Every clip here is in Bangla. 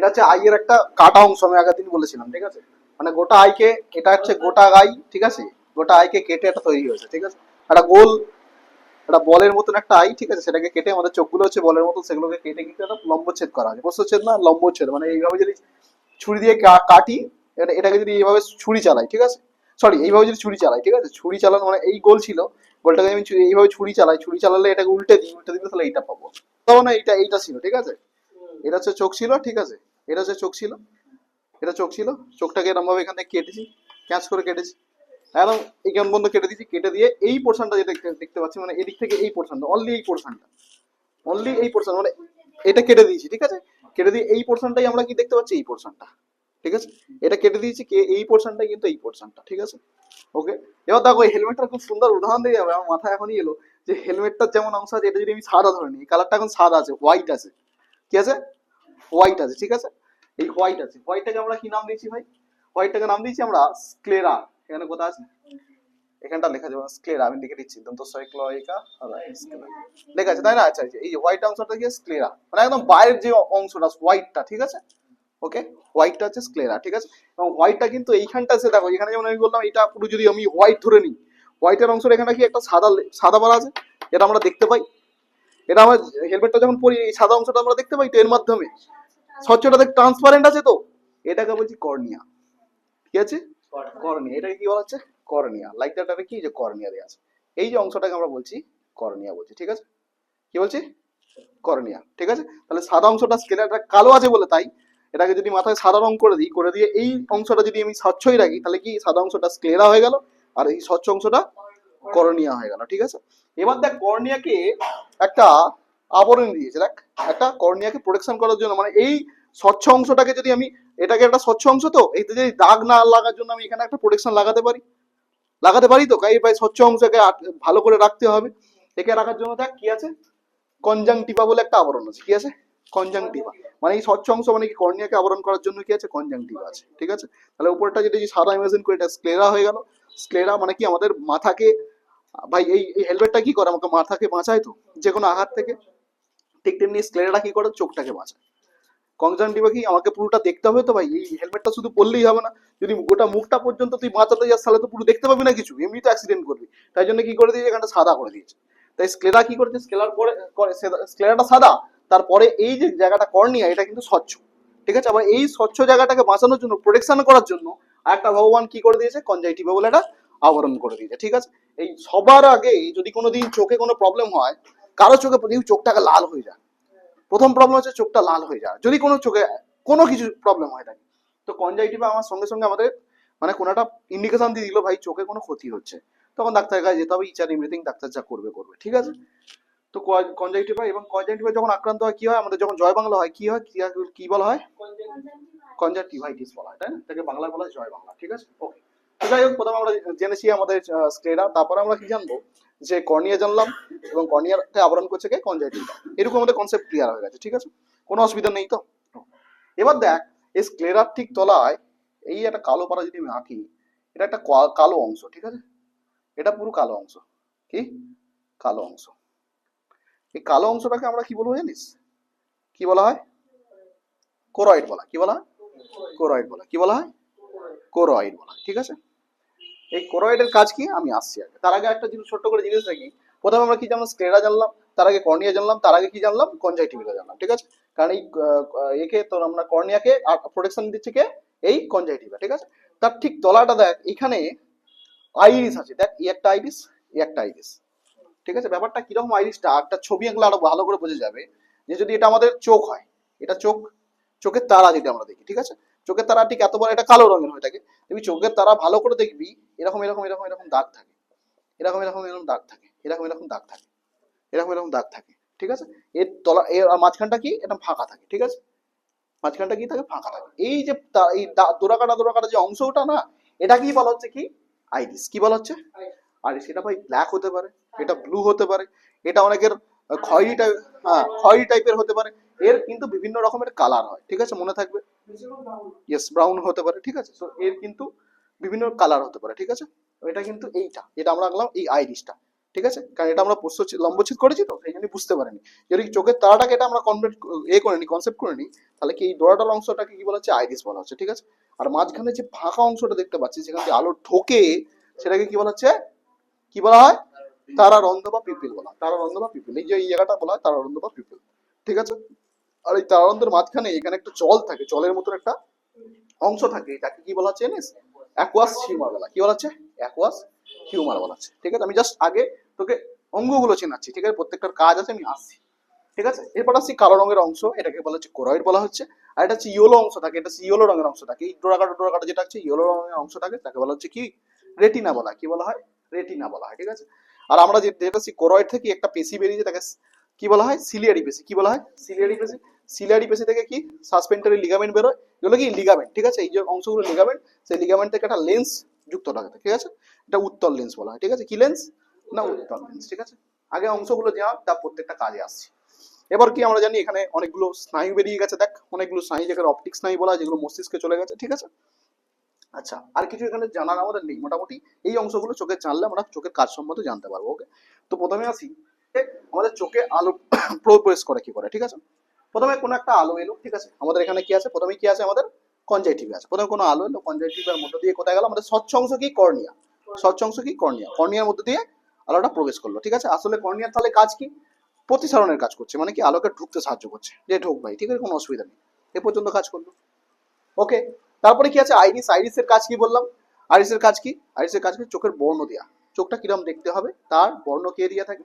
এটা হচ্ছে আইয়ের একটা কাটা অংশ আমি আগের দিন বলেছিলাম ঠিক আছে? মানে গোটা আইকে এটা হচ্ছে গোটা গাই ঠিক আছে? গোটা আইকে কেটে এটা তৈরি হয়েছে ঠিক আছে? একটা গোল একটা বলের মতন একটা আই ঠিক আছে? সেটাকে কেটে আমাদের চোখগুলো হচ্ছে বলের মতন সেগুলোকে কেটে কিন্তু একটা লম্বচ্ছেদ করা হয়েছে প্রস্থচ্ছেদ না লম্বচ্ছেদ। মানে এইভাবে যদি ছুরি দিয়ে কাটি এটাকে যদি এইভাবে ছুরি চালাই ঠিক আছে? সরি এইভাবে যদি ছুরি চালাই ঠিক আছে? ছুরি চালানো মানে এই গোল ছিল গোলটাকে আমি এইভাবে ছুরি চালাই ছুরি চালালে এটাকে উল্টে দিই উল্টে দিলে তাহলে এইটা পাবো। তখন এইটা এইটা ছিল ঠিক আছে? এটা হচ্ছে চোখ ছিল ঠিক আছে? এটা যে চোখ ছিল, এটা চোখ ছিল, চোখটাকে এরকম ভাবে এখান কেটেছি, ক্যাচ করে কেটেছি। একদম এইখান বন্ধ কেটে দিয়েছি, কেটে দিয়ে এই পোর্শনটা যেটা দেখতে- পাচ্ছি মানে এদিক থেকে এই পোর্শনটা অনলি এই পোর্শনটা অনলি এই পোর্শন মানে এটা কেটে দিয়েছি, ঠিক আছে? কেটে দিয়ে এই পোর্শনটাই আমরা কি দেখতে পাচ্ছি? এই পোর্শনটা ঠিক আছে? এটা কেটে দিয়েছি, কে এই পোর্শনটাই কিন্তু এই পোর্শনটা ঠিক আছে? ওকে এবার দেখো, এই হেলমেটটা খুব সুন্দর উদাহরণ দিয়ে যাবে, আমার মাথায় এখনই এলো যে হেলমেটটার যেমন অংশ আছে, এটা যদি আমি সাদা ধরে নিই কালারটা এখন সাদা আছে হোয়াইট আছে, কি আছে? হোয়াইট আছে, ঠিক আছে? এই হোয়াইট আছে। হোয়াইটটাকে আমরা কি নাম দিয়েছি ভাই? হোয়াইটটাকে নাম দিয়েছি আমরা স্ক্লেরা এখানে কোথা আছে? এখানটা লেখা যাবে স্ক্লেরা আমি লিখে দিচ্ছি। দন্ত সাইক্লোইকা লেখা আছে তাই না? আচ্ছা আচ্ছা, এই হোয়াইট অংশটা কি? স্ক্লেরা মানে একদম বাইরের যে অংশটা হোয়াইটটা ঠিক আছে? ওকে হোয়াইটটা হচ্ছে স্ক্লেরা ঠিক আছে? এবং হোয়াইটটা কিন্তু এইখানটা আছে দেখো এখানে যেমন আমি বললাম এটা পুরো যদি আমি হোয়াইট ধরে নিই হোয়াইটের অংশটা এখানে কি একটা সাদা সাদা বার আছে? এটা আমরা দেখতে পাই। এটা আমার হেলমেটটা যখন পরি এই সাদা অংশটা আমরা দেখতে পাই তো এর মাধ্যমে। স্বচ্ছটা দেখ ট্রান্সপারেন্ট আছে তো। এটাকে বলছি কর্নিয়া। ঠিক আছে? কর্নিয়া। এটাকে কি বলা হচ্ছে? কর্নিয়া। লাইক দ্যাট কি? যে কর্নিয়া দেওয়া আছে। এই যে অংশটাকে আমরা বলছি কর্নিয়া বলছি ঠিক আছে? কি বলছি? কর্নিয়া ঠিক আছে? তাহলে সাদা অংশটা স্কেলারটা কালো আছে বলে তাই এটাকে যদি মাথায় সাদা রং করে দিই করে দিয়ে এই অংশটা যদি আমি স্বচ্ছই রাখি তাহলে কি সাদা অংশটা স্ক্লেরা হয়ে গেল? আর এই স্বচ্ছ অংশটা কর্নিয়া হয়ে গেল ঠিক আছে? এবার দেখ কর্নিয়াকে একটা আবরণ দিয়েছে। দেখ, একটা কর্নিয়াকে প্রোটেকশন করার জন্য মানে এই স্বচ্ছ অংশটাকে যদি আমি, এটাকে একটা স্বচ্ছ অংশ তো এতে যদি দাগ না লাগার জন্য আমি এখানে একটা প্রোটেকশন লাগাতে পারি। লাগাতে পারি তো কাই ভাই স্বচ্ছ অংশকে ভালো করে রাখতে হবে। একে রাখার জন্য দেখ, কি আছে? কনজাংটিভা বলে একটা আবরণ আছে, কি আছে? কনজাংটিভা মানে এই স্বচ্ছ অংশ মানে কি, কর্নিয়াকে আবরণ করার জন্য কি আছে? কনজাংটিভা আছে, ঠিক আছে? তাহলে উপরটা যদি সাদা ইমাজিন করে, এটা স্ক্লেরা হয়ে গেল। স্ক্লেরা মানে কি, আমাদের মাথাকে, ভাই এই হেলমেটটা কি করে? আমাকে মাথাকে বাঁচায় তো যে কোনো আঘাত থেকে। ঠিক তেমনি স্ক্লেরাটা কি করে, চোখটাকে বাঁচায় কনজাংটিভা কি, আমাকে পুরোটা দেখতে হবে তো ভাই? এই হেলমেটটা শুধু পরলেই হবে না। যদি গোটা মুখটা পর্যন্ত তুই বাঁচাতে যাস, তাহলে তো পুরো দেখতে পাবি না কিছু। এমনি তো অ্যাক্সিডেন্ট করবি। তাই জন্য কি করে দিয়েছে? এখানটা সাদা করে দিয়েছে। তাই স্ক্লেরা কি করেছে? স্কেলার পরে স্ক্লেরাটা সাদা, তারপরে এই যে জায়গাটা কর্নিয়া এটা কিন্তু স্বচ্ছ। ঠিক আছে? আবার এই স্বচ্ছ জায়গাটাকে বাঁচানোর জন্য প্রোটেকশন করার জন্য একটা ভগবান কি করে দিয়েছে? কনজাইটিভা বলে একটা আবরণ করে দিয়েছে। ঠিক আছে? এই সবার আগে যদি কোনোদিন চোখে কোনো প্রবলেম হয় কারও চোখে যদি চোখটাকে লাল হয়ে যায়। প্রথম প্রবলেম হচ্ছে চোখটা লাল হয়ে যায়। যদি কোনো চোখে কোনো কিছু প্রবলেম হয় থাকে, তো কনজাইটিভা আমার সঙ্গে সঙ্গে আমাদের মানে কোনো একটা ইন্ডিকেশন দিয়ে দিল, ভাই, চোখে কোনো ক্ষতি হচ্ছে। তখন ডাক্তারের কাছে যেতে হবে ইচার এভরিথিং ডাক্তার যা করবে করবে। ঠিক আছে? তো কনজাইটিভা এবং কনজাইটিভা যখন আক্রান্ত হয়, কি হয়? আমাদের যখন জয় বাংলা হয়, কি হয়? কি বলা হয়? কনজাক্টিভাইটিস বলা হয়, তাই না? এটাকে বাংলায় বলা হয় জয় বাংলা, ঠিক আছে? ওকে যাই হোক, প্রথমে আমরা জেনেছি আমাদের স্ক্লেরা তারপর আমরা কি জানব? যে কর্নিয়া জানলাম। এবং কর্নিয়াকে আবরণ করছে কে? কনজাইটিভা এরকম আমাদের কনসেপ্ট ক্লিয়ার হয়ে গেছে, ঠিক আছে? কোনো অসুবিধা নেই তো? এবার দেখ, এই স্ক্লেরার ঠিক তলায় এই একটা কালো পাড়া যদি আমি আঁকি, এটা একটা কালো অংশ, ঠিক আছে? এটা পুরো কালো অংশ। কি? কালো অংশ। এই কালো অংশটাকে আমরা কি বলব জানিস? কি বলা হয়? কোরয়েড বলা। কি বলা হয়? কোরয়েড বলা। কি বলা হয়? কোরয়েড বলা। ঠিক আছে? এই কোরয়েডের কাজ কি? আমি আসছি আগে। তার আগে একটা জিনিস ছোট্ট করে জিনিস রাখি। প্রথমে আমরা কি জানলাম? স্ক্লেরা জানলাম, তার আগে কর্নিয়া জানলাম, তার আগে কি জানলাম? কনজাইটিভিটা জানলাম, ঠিক আছে? কারণ এই একে তো আমরা কর্নিয়াকে প্রোটেকশন দিচ্ছে কে? এই কনজাইটিভা ঠিক আছে? তার ঠিক তলাটা দেখ, এখানে আইরিস আছে। দেখ, এই একটা আইরিস এই একটা আইরিস ঠিক আছে? ব্যাপারটা কীরকম আইরিসটা একটা ছবি আঁকলে আরও ভালো করে বোঝা যাবে যে যদি এটা আমাদের চোখ হয়, এটা চোখ, চোখের তারা যদি আমরা দেখি, ঠিক আছে? চোখের তারা ঠিক এত বড়, এটা কালো রঙের হয়ে থাকে। তুমি চোখের তারা ভালো করে দেখবি, এরকম এরকম এরকম এরকম দাগ থাকে। এরকম এরকম এরকম দাগ থাকে, এরকম এরকম দাগ থাকে, এরকম এরকম দাগ থাকে, ঠিক আছে? এর তলা, এর মাঝখানটা কি? এটা ফাঁকা থাকে, ঠিক আছে? মাঝখানটা কি থাকে? ফাঁকা থাকে। এই যে এই দোরাকাটা দোরাকাটা যে অংশটা না, এটা কি বলা হচ্ছে কি? আইরিস কি বলা হচ্ছে? আইরিস এটা ভাই ব্ল্যাক হতে পারে, এটা ব্লু হতে পারে, এটা অনেকের খয়েরি টাইপ হ্যাঁ খয়েরি টাইপের হতে পারে। এর কিন্তু বিভিন্ন রকমের কালার হয়, ঠিক আছে? মনে থাকবে? ইয়েস ব্রাউন হতে পারে, ঠিক আছে? তো এর কিন্তু বিভিন্ন কালার হতে পারে, ঠিক আছে? এটা কিন্তু এইটা যেটা আমরা আঁকলাম এই আইরিসটা ঠিক আছে? কারণ এটা আমরা প্রস্থ লম্বচ্ছেদ করেছি তো, সেই জন্য বুঝতে পারিনি। যদি চোখের তারাটাকে এটা আমরা কনভার্ট এ করে নিই কনসেপ্ট করে নিই তাহলে কি এই ডোরাটাল অংশটাকে কি বলা হচ্ছে? আইরিস বলা হচ্ছে, ঠিক আছে? আর মাঝখানে যে ফাঁকা অংশটা দেখতে পাচ্ছি, যেখান থেকে আলো ঢোকে সেটাকে কি বলা হচ্ছে? কি বলা হয়? তারারন্ধ বা পিপিল বলা হয়। তারারন্ধ বা পিপিল এই যে এই জায়গাটা বলা হয় তারারন্ধ বা পিপিল ঠিক আছে? আর এই তারারন্ধের মাঝখানে এখানে একটা জল থাকে জলের মতন একটা অংশ থাকে, এটাকে কি বলা হচ্ছে? জানিস অ্যাকোয়াস হিউমার বলা। কি হচ্ছে? অ্যাকোয়াস হিউমার হচ্ছে। ঠিক আছে? আমি জাস্ট আগে তোকে অঙ্গগুলো চেনাচ্ছি। ঠিক আছে? প্রত্যেকটার কাজ আছে, আমি আসছি। ঠিক আছে? এরপর আসছি কালো রঙের অংশ। এটাকে বলা হচ্ছে কোরয়েড বলা হচ্ছে। আর এটা হচ্ছে ইয়েলো অংশ থাকে। এটা হচ্ছে ইয়েলো রঙের অংশ থাকে। এই যেটা হচ্ছে ইয়েলো রঙের অংশ থাকে, তাকে বলা হচ্ছে কি? রেটিনা বলা কি বলা হয়? রেটিনা বলা হয়। ঠিক আছে? আর আমরা যেটা কোরয়েড থেকে একটা পেশি বেরিয়েছে, তাকে কি বলা হয়? সিলিয়ারি পেশি কি বলা হয়? সিলিয়ারি পেশি সিলিয়ারি পেশি থেকে কি? সাসপেন্টারি লিগামেন্ট বেরোয়। এগুলো কি? লিগামেন্ট ঠিক আছে? এই যে অংশগুলো লিগামেন্ট সেই লিগামেন্ট থেকে একটা লেন্স যুক্ত থাকে, ঠিক আছে? এটা উত্তল লেন্স বলা হয়, ঠিক আছে? কি লেন্স না, উত্তল লেন্স ঠিক আছে? আগে অংশগুলো দেওয়া তার প্রত্যেকটা কাজে আসছে। এবার কি আমরা জানি, এখানে অনেকগুলো স্নায়ু বেরিয়ে গেছে, দেখ। অনেকগুলো স্নায়ু, যেখানে অপটিক স্নায়ু বলা যেগুলো মস্তিষ্কে চলে গেছে, ঠিক আছে? আচ্ছা আর কিছু এখানে জানার আমাদের নেই। মোটামুটি এই অংশগুলো চোখে জানলে আমরা চোখের কাজ সম্বন্ধে জানতে পারব ওকে তো প্রথমে আসি। আমাদের চোখে আলো প্রবেশ করে কি করে, ঠিক আছে? প্রথমে কোনো একটা আলো এলো, ঠিক আছে? আমাদের এখানে কি আছে? প্রথমে কি আছে আমাদের? কনজাইটিভ আছে। প্রথমে কোনো আলো এলো কনজাইটিভের মধ্যে দিয়ে কোথায় গেল? আমাদের স্বচ্ছ অংশ কি? কর্নিয়া। স্বচ্ছ অংশ কি? কর্নিয়া। কর্নিয়ার মধ্যে দিয়ে আলোটা প্রবেশ করল, ঠিক আছে? আসলে কর্নিয়ার তাহলে কাজ কি? প্রতিসরণের কাজ করছে মানে কি? আলোকে ঢুকতে সাহায্য করছে। যে ঢোক ভাই, ঠিক আছে? কোনো অসুবিধা নেই। এ পর্যন্ত কাজ করল। ওকে, তারপরে কি আছে? আইরিস। আইরিসের কাজ কি বললাম? আইরিসের কাজ কি? আইরিসের কাজ কি চোখের বর্ণ দেওয়া চোখটা কিরম দেখতে হবে? তার বর্ণ কে দিয়ে থাকে?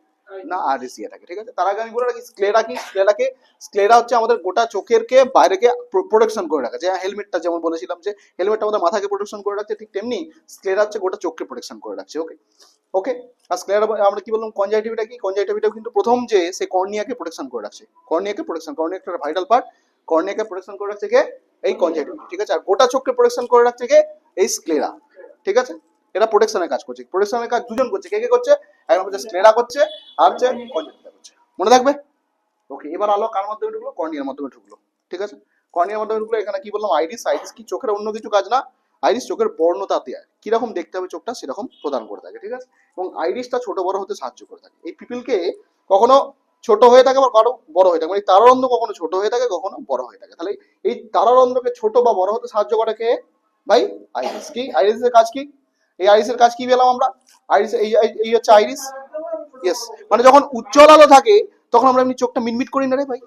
না দিয়ে থাকে, ঠিক আছে? তার আগে আমি বলে রাখি স্ক্লেরা কি? স্ক্লেরাকে স্ক্লেরা হচ্ছে আমাদের গোটা চোখেরকে, বাইরেকে প্রোটেকশন করে রাখে, যে হেলমেটটা যেমন বলেছিলাম যে হেলমেটটা আমাদের মাথাকে প্রোটেকশন করে রাখছে, ঠিক তেমনি স্ক্লেরা হচ্ছে গোটা চোখকে প্রোটেকশন করে রাখছে ওকে ওকে আর স্ক্লেরা আমরা কি বললাম কনজাইটিভিটা কি? কনজাইটিভিটাও কিন্তু প্রথম যে, সে কর্নিয়াকে প্রোটেকশন করে রাখছে। কর্নিয়াকে প্রোটেকশন কর্নিয়া একটা ভাইটাল পার্ট কর্নিয়াকে প্রোটেকশন করে রাখছে কে? এই কনজাইটিভ ঠিক আছে? আর গোটা চোখকে প্রোটেকশন করে রাখছে কে? এই স্ক্লেরা ঠিক আছে? এটা প্রোটেকশনের কাজ করছে। প্রোটেকশনের কাজ দুজন করছে। কে কে করছে? একজন হচ্ছে স্ক্লেরা করছে, আর হচ্ছে কনজাইটিভটা করছে। মনে থাকবে? ওকে এবার আলো কার মাধ্যমে ঢুকলো? কর্নিয়ার মাধ্যমে ঢুকলো। ঠিক আছে? কর্নিয়ার মাধ্যমে ঢুকলো, এখানে কি বললাম? আইরিস আইরিস কি চোখের অন্য কিছু কাজ না? আইরিস চোখের বর্ণতা দেয়। কীরকম দেখতে হবে চোখটা? সেরকম প্রদান করে থাকে। ঠিক আছে? এবং আইরিসটা ছোট বড় হতে সাহায্য করে থাকে। এই পিপিলকে কখনো ছোট হয়ে থাকে বা কারও বড় হয়ে থাকে। মানে তারারন্ধ কখনো ছোট হয়ে থাকে, কখনো বড় হয়ে থাকে। তাহলে এই তারারন্ধকে ছোট বা বড় হতে সাহায্য করে কে? ভাই আইরিস কি? আইরিসের কাজ কি? এই আইরিসের কাজ কি পেলাম আমরা? আইরিস, এই হচ্ছে আইরিস? ইয়েস মানে যখন উজ্জ্বল আলো থাকে, তখন আমরা এমনি চোখটা মিটমিট করি না রে ভাই?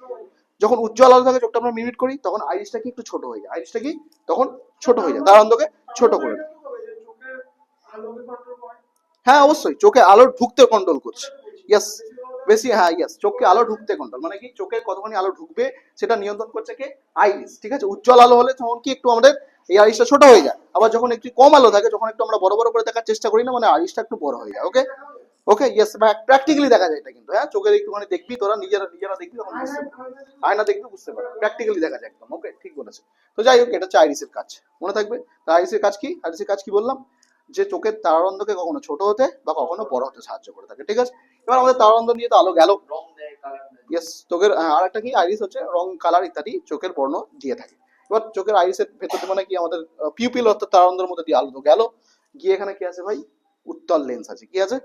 যখন উজ্জ্বল আলো থাকে, চোখটা আমরা মিটমিট করি, তখন আইরিসটা কি একটু ছোট হয়ে যায়? আইরিসটা কি তখন ছোট হয়ে যায় তারারন্ধকে ছোট করে। হ্যাঁ অবশ্যই, চোখে আলো ঢুকতে কন্ট্রোল করছে। ইয়েস বেশি হ্যাঁ ইয়েস চোখে আলো ঢুকতে কন্ট্রোল মানে কি চোখে কতখানি আলো ঢুকবে, সেটা নিয়ন্ত্রণ করছে কি? আইরিস, ঠিক আছে? উজ্জ্বল আলো হলে তখন কি একটু আমাদের এই আইরিসটা ছোট হয়ে যায়। আবার যখন একটু কম আলো থাকে যখন একটু আমরা বড় বড় করে দেখার চেষ্টা করি না মানে আইরিসটা একটু বড় হয়ে যায় ওকে ওকে ইয়েস প্র্যাকটিক্যালি দেখা যায় এটা কিন্তু হ্যাঁ? চোখের একটুখানি দেখবি তোরা নিজেরা নিজেরা দেখবি তখন বুঝতে পারবি। আয়না দেখবি বুঝতে পারবি। প্র্যাকটিক্যালি দেখা যায় একদম ওকে ঠিক বলেছে। তো যাই হোক এটা হচ্ছে আইরিসের কাজ। মনে থাকবে? তা আইরিসের কাজ কি? আইরিসের কাজ কি বললাম? যে চোখের তারারন্ধকে কখনো ছোট হতে বা কখনো বড় হতে সাহায্য করে থাকে ঠিক আছে? এবার আমাদের তারারন্ধ নিয়ে তো আলো গেল। ইয়েস চোখের হ্যাঁ, আর একটা কি? আইরিস হচ্ছে রং কালার ইত্যাদি চোখের বর্ণ দিয়ে থাকে। এবার চোখের আইরিসের ভেতরে মানে কি আমাদের পিউপিল অর্থাৎ তারারন্ধের মধ্যে দিয়ে আলো গেল। গিয়ে এখানে কি আছে ভাই? উত্তল লেন্স আছে। কি আছে?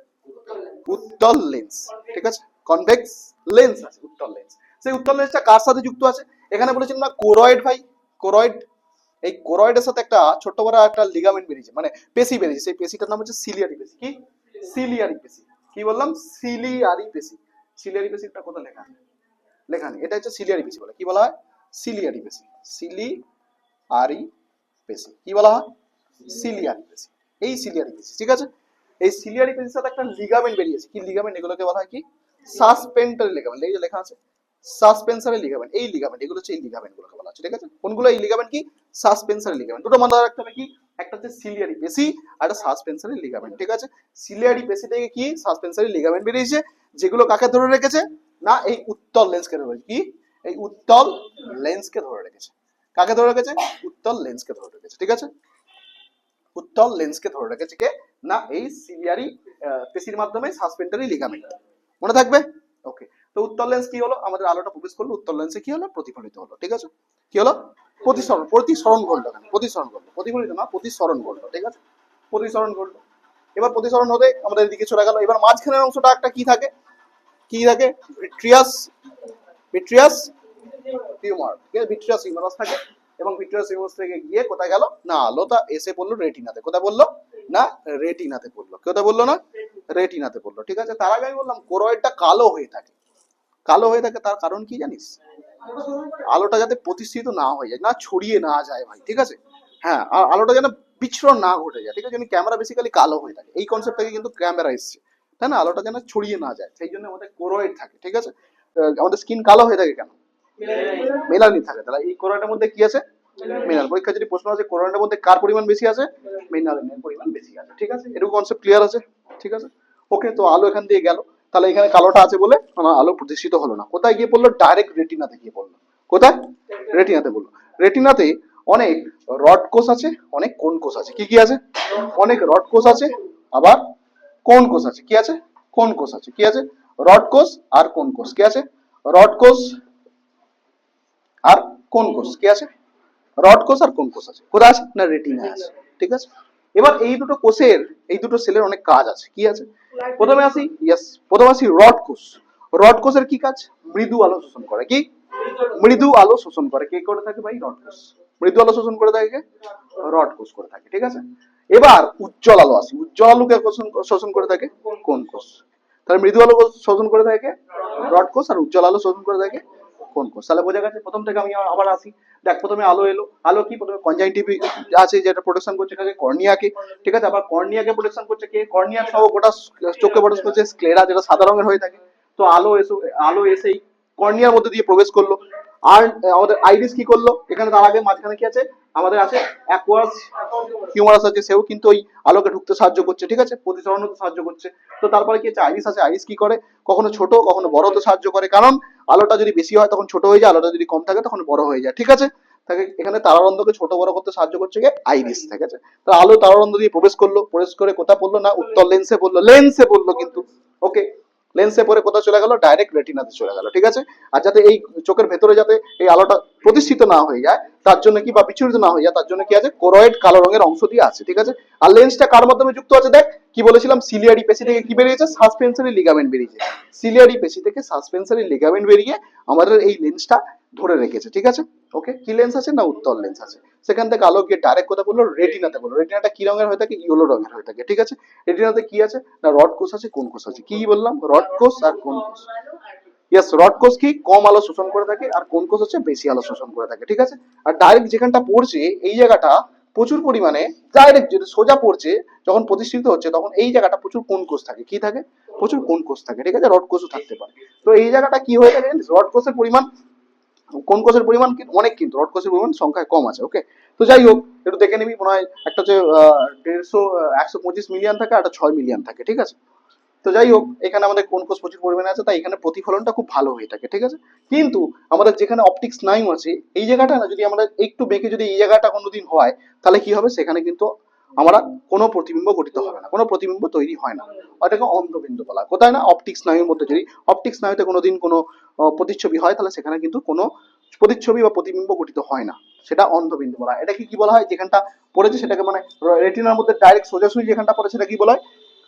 উত্তল লেন্স ঠিক আছে? কনভেক্স লেন্স আছে, উত্তল লেন্স সেই উত্তল লেন্সটা কার সাথে যুক্ত আছে? এখানে বলেছিলাম না কোরয়েড ভাই কোরয়েড এই কোরয়েডের সাথে একটা ছোট্ট বড় একটা লিগামেন্ট বেরিয়েছে মানে পেশি বেরিয়েছে। সেই পেশিটার নাম হচ্ছে সিলিয়ারি পেশি। কি? সিলিয়ারি পেশি। কি বললাম? সিলিয়ারি পেশি। সিলিয়ারি পেশিটা কোথায় লেখা? লেখা নেই। এটা হচ্ছে সিলিয়ারি পেশি বলে। কি বলা হয়? সিলিয়ারি পেশি সিলি আরি পেশি কি বলা হয়? সিলিয়ারি পেশি এই সিলিয়ারি পেশি ঠিক আছে? এই সিলিয়ারি পেশির সাথে একটা লিগামেন্ট বেরিয়েছে। কি লিগামেন্ট এগুলোকে বলা হয় কি? সাসপেন্টারি লিগামেন্ট এই যে লেখা আছে সাসপেন্সারি লিগামেন্ট এই লিগামেন্ট এগুলো হচ্ছে এই লিগামেন্ট গুলোকে বলা হচ্ছে, ঠিক আছে? কোনগুলো? এই লিগামেন্ট কি? সাসপেন্সারি লিগামেন্ট দুটো মনে রাখতে হবে কি? একটা হচ্ছে সিলিয়ারি পেশি আর একটা সাসপেন্সারি লিগামেন্ট ঠিক আছে? সিলিয়ারি পেশি থেকে কি? সাসপেন্সারি লিগামেন্ট বেরিয়েছে, যেগুলো কাকে ধরে রেখেছে? না, এই উত্তল লেন্সকে ধরে কি? এই উত্তল লেন্সকে ধরে রেখেছে। কাকে ধরে রেখেছে? উত্তল লেন্সকে ধরে রেখেছে, ঠিক আছে? উত্তল লেন্সকে ধরে রেখেছে কে? না, এই সিলিয়ারি পেশির মাধ্যমে সাসপেন্টারি লিগামেন্ট মনে থাকবে? ওকে তো উত্তল লেন্স কি হলো? আমাদের আলোটা প্রবেশ করল, উত্তল লেন্সে কি হলো? প্রতিফলিত হলো, ঠিক আছে? কি হলো? প্রতিসরণ প্রতিসরণ ঘটলো প্রতিসরণ ঘটলো। প্রতিফলিত না, প্রতিসরণ ঘটলো, ঠিক আছে? প্রতিসরণ ঘটলো। এবার প্রতিসরণ হতে আমাদের এদিকে চলে গেল। এবার মাঝখানের অংশটা একটা কি থাকে? কি থাকে? ভিট্রিয়াস ভিট্রিয়াস টিউমার ঠিক আছে? ভিট্রিয়াস হিউমারাস থাকে এবং ভিট্রিয়াস হিউমারাস থেকে গিয়ে কোথায় গেল? না আলোটা এসে পড়ল রেটিনাতে। কোথায় বলল না, রেটিনাতে পড়ল। কোথায় বলল না? রেটিনাতে পড়ল, ঠিক আছে? তার আগে আমি বললাম কোরয়েডটা কালো হয়ে থাকে। কালো হয়ে থাকে, তার কারণ কি জানিস? আলোটা যাতে প্রতিষ্ঠিত না হয়ে যায়, না ছড়িয়ে না যায় ভাই, ঠিক আছে? হ্যাঁ আর আলোটা যেন বিচ্ছুরণ না ঘটে যায়, ঠিক আছে? যেন ক্যামেরা বেসিক্যালি কালো হয়ে থাকে। এই কনসেপ্ট থেকে কিন্তু ক্যামেরা এসছে, তাই না? আলোটা যেন ছড়িয়ে না যায়, সেই জন্য আমাদের কোরয়েড থাকে, ঠিক আছে? আমাদের স্কিন কালো হয়ে থাকে কেন? মেলানিন থাকে। তাহলে এই কোরআনের মধ্যে কি আছে? মিনারেল পরীক্ষা যদি প্রশ্ন আছে কোরআনের মধ্যে কার পরিমাণ বেশি আছে? মিনারেলের পরিমাণ বেশি আছে। ঠিক আছে? এরকম কনসেপ্ট ক্লিয়ার আছে? ঠিক আছে? ওকে তো আলো এখান দিয়ে গেল। তাহলে এখানে কালোটা আছে বলে আমার আলো প্রতিষ্ঠিত হলো না। কোথায় গিয়ে পড়ল? ডাইরেক্ট রেটিনাতে গিয়ে পড়ল। কোথায়? রেটিনাতে বলল রেটিনাতে অনেক রড কোষ আছে অনেক কোন কোষ আছে। কি কি আছে? অনেক রড কোষ আছে আবার কোন কোষ আছে। কি আছে? কোন কোষ আছে। কি আছে? রড কোষ আর কোন কোষ? কি আছে? রড কোষ আর কোন কোষ? কি আছে? রড কোষ আর কোন কোষ আছে? কোথায় আছে? না রেটিনা আছে। ঠিক আছে? এবার এই দুটো কোষের এই দুটো সেলের অনেক কাজ আছে। কি আছে? প্রথমে আসি ইয়েস প্রথমে আসি রড কোষ। রড কোষের কি কাজ? মৃদু আলো শোষণ করে। কি? মৃদু আলো শোষণ করে। কে করে থাকে ভাই? রড কোষ। মৃদু আলো শোষণ করে থাকে কে? রড কোষ করে থাকে। ঠিক আছে? এবার উজ্জ্বল আলো আসি। উজ্জ্বল আলোকে শোষণ করে থাকে? কোন কোষ? তাহলে মৃদু আলো শোধন করে থাকে, রড কোষ আর উজ্জ্বল আলো শোধন করে থাকে কোন কোষ। তাহলে বোঝা গেছে প্রথম থেকে আমি আবার আসি। দেখ, প্রথমে আলো এলো। আলো কি? প্রথমে কনজাইটিভি আছে, যেটা প্রোটেকশন করছে কাকে? কর্নিয়াকে ঠিক আছে? আবার কর্নিয়াকে প্রোটেকশন করছে কে? কর্নিয়া সহ গোটা চোখকে প্রোটেকশন করছে স্ক্লেরা যেটা সাদা রঙের হয়ে থাকে। তো আলো এসে আলো এসেই কর্নিয়ার মধ্যে দিয়ে প্রবেশ করল। আর আমাদের আইরিস কি করল? এখানে তার আগে মাঝখানে কি আছে? আমাদের আছে অ্যাকোয়াস হিউমারাস আছে সেও কিন্তু ওই আলোকে ঢুকতে সাহায্য করছে, ঠিক আছে? প্রতিসরণ হতে সাহায্য করছে। তো তারপরে কি আছে? আইরিস আছে, আইরিস কি করে? কখনো ছোট, কখনো বড় হতে সাহায্য করে, কারণ আলোটা যদি বেশি হয় তখন ছোট হয়ে যায়, আলোটা যদি কম থাকে তখন বড় হয়ে যায়, ঠিক আছে? তাকে এখানে তারারন্ধ্রকে ছোট বড় করতে সাহায্য করছে কি? আইরিস, ঠিক আছে? তো আলো তারারন্ধ্র দিয়ে প্রবেশ করল, প্রবেশ করে কোথা পড়ল না? উত্তর লেন্সে পড়ল লেন্সে পড়ল কিন্তু ওকে লেন্সে পরে কোথায় চলে গেল ডাইরেক্ট রেটিনাতে চলে গেল, ঠিক আছে? আর যাতে এই চোখের ভেতরে যাতে এই আলোটা প্রতিষ্ঠিত না হয়ে যায়, তার জন্য কি বা বিচ্ছুরিত না হয়ে যায়, তার জন্য কি আছে? কোরয়েড কালো রঙের অংশ দিয়ে আছে, ঠিক আছে? আর লেন্সটা কার মাধ্যমে যুক্ত আছে দেখ? কি বলেছিলাম? সিলিয়ারি পেশি থেকে কি বেরিয়েছে? সাসপেন্সারি লিগামেন্ট বেরিয়েছে। সিলিয়ারি পেশি থেকে সাসপেন্সারি লিগামেন্ট বেরিয়ে আমাদের এই লেন্সটা ধরে রেখেছে, ঠিক আছে? ওকে কি লেন্স আছে না উত্তল লেন্স আছে? সেখান থেকে আলো গিয়ে ডাইরেক্ট কথা বলল রেটিনাতে বলল রেটিনাটা কি রঙের হয়ে থাকে? ইয়েলো রঙের হয়ে থাকে, ঠিক আছে? রেটিনাতে কি আছে? না রড কোষ আছে কোন কোষ আছে। কি বললাম? রড কোষ আর কোন কোষ। ইয়েস রড কোষ কি? কম আলো শোষণ করে থাকে আর কোন কোষ হচ্ছে বেশি আলো শোষণ করে থাকে, ঠিক আছে? আর ডাইরেক্ট যেখানটা পড়ছে, এই জায়গাটা প্রচুর পরিমাণে ডাইরেক্ট যদি সোজা পড়ছে, যখন প্রতিষ্ঠিত হচ্ছে, তখন এই জায়গাটা প্রচুর কোন কোষ থাকে। কি থাকে? প্রচুর কোন কোষ থাকে। ঠিক আছে? রড কোষও থাকতে পারে। তো এই জায়গাটা কি হয়ে থাকে রড কোষের পরিমাণ কোন কোষের পরিমাণ অনেক কিন্তু। রড কোষের পরিমাণ সংখ্যায় কম আছে। ওকে তো যাই হোক, একটু দেখে নিবি। মনে হয় একটা হচ্ছে দেড়শো একশো পঁচিশ মিলিয়ন থাকে, আর একটা ছয় মিলিয়ন থাকে। ঠিক আছে? তো যাই হোক, এখানে আমাদের কোন কোষ প্রচুর পরিমাণে আছে, তাই এখানে প্রতিফলনটা খুব ভালো হয়ে থাকে, ঠিক আছে? কিন্তু আমাদের যেখানে অপটিক স্নায়ু আছে, এই জায়গাটা না যদি আমরা একটু বেঁকে যদি এই জায়গাটা কোনোদিন হয়, তাহলে কি হবে? সেখানে কিন্তু আমরা কোনো প্রতিবিম্ব গঠিত হবে না, কোনো প্রতিবিম্ব তৈরি হয় না। ওটাকে অন্ধবিন্দু বলা কোথায় না? অপটিক স্নায়ুর মধ্যে যদি অপটিক স্নায়ুতে কোনোদিন কোনো প্রতিচ্ছবি হয়, তাহলে সেখানে কিন্তু কোনো প্রতিচ্ছবি বা প্রতিবিম্ব গঠিত হয় না। সেটা অন্ধবিন্দু বলা হয় এটাকে কি বলা হয়? যেখানটা পড়েছে সেটাকে মানে রেটিনার মধ্যে ডাইরেক্ট সোজাসুজি যেখানটা পড়ে সেটা কি বলা হয়?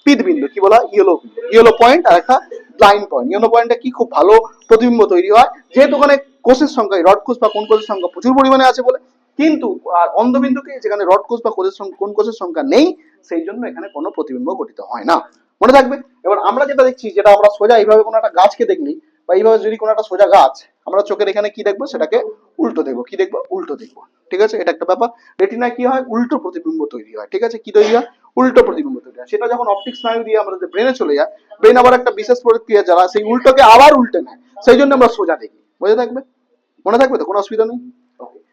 পিদ বিন্দু, কি বলা ইয়েলো ইয়েলো পয়েন্ট আর একটা ব্লাইন্ড পয়েন্ট ইয়েলো পয়েন্টটা কি খুব ভালো প্রতিবিম্ব তৈরি হয়, যেহেতু ওখানে কোষের সংখ্যা রড কোষ বা কোন কোষের সংখ্যা প্রচুর পরিমাণে আছে বলে। কিন্তু, আর অন্ধবিন্দুকে যেখানে রড কোষ বা কোষের কোন কোষের সংখ্যা নেই, সেই জন্য এখানে কোনো প্রতিবিম্ব গঠিত হয় না। মনে থাকবে? এবার আমরা যেটা দেখছি, যেটা আমরা সোজা এইভাবে কোনো একটা গাছকে দেখলি, বা এইভাবে যদি কোনো একটা সোজা গাছ, আমরা চোখের এখানে কি দেখব? সেটাকে উল্টো দেখব। কি দেখব? উল্টো দেখব। ঠিক আছে? এটা একটা ব্যাপার। রেটিনায় কি হয়? উল্টো প্রতিবিম্ব তৈরি হয়। ঠিক আছে? কি তৈরি হয়? উল্টো প্রতিবিম্ব তৈরি হয় সেটা যখন অপটিক স্নায়ু দিয়ে আমাদের ব্রেনে চলে যায় ব্রেন আবার একটা বিশেষ প্রক্রিয়া যারা সেই উল্টোকে আবার উল্টে নেয়। সেই জন্য আমরা সোজা দেখি। বুঝে থাকবে? মনে থাকবে তো? কোনো অসুবিধা নেই?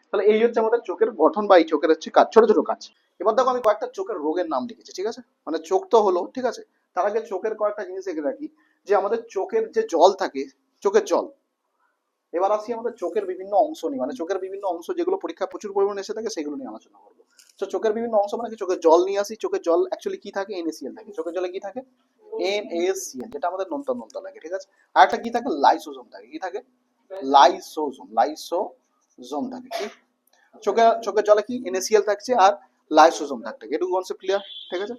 তাহলে এই হচ্ছে আমাদের চোখের গঠন বা এই চোখের হচ্ছে কাজ, ছোট ছোট কাজ। এবার দেখো, আমি কয়েকটা চোখের রোগের নাম লিখেছি, ঠিক আছে? মানে চোখ তো হলো, ঠিক আছে? তার আগে চোখের কয়েকটা জিনিস লিখে রাখি, যে আমাদের চোখের যে জল থাকে, চোখের জল। এবার আসি আমাদের চোখের বিভিন্ন অংশ নিয়ে মানে চোখের বিভিন্ন অংশ যেগুলো পরীক্ষা প্রচুর পরিমাণে এসে থাকে, সেগুলো নিয়ে আলোচনা করব। তো চোখের বিভিন্ন অংশ মানে চোখের জল নিয়ে আসি চোখের জল অ্যাকচুয়ালি কি থাকে? এনএসিএল থাকে। চোখের জলে কি থাকে? এনএসিএল যেটা আমাদের নন্তা নন্তা লাগে, ঠিক আছে? আর একটা কি থাকে? লাইসোজোম থাকে। কি থাকে? লাইসোজোম লাইসোজোম থাকে কি চোখে, চোখের জলে কি? এনএসিএল থাকছে আর লাইসোজোম থাকছে এটুকু কনসেপ্ট ক্লিয়ার ঠিক আছে?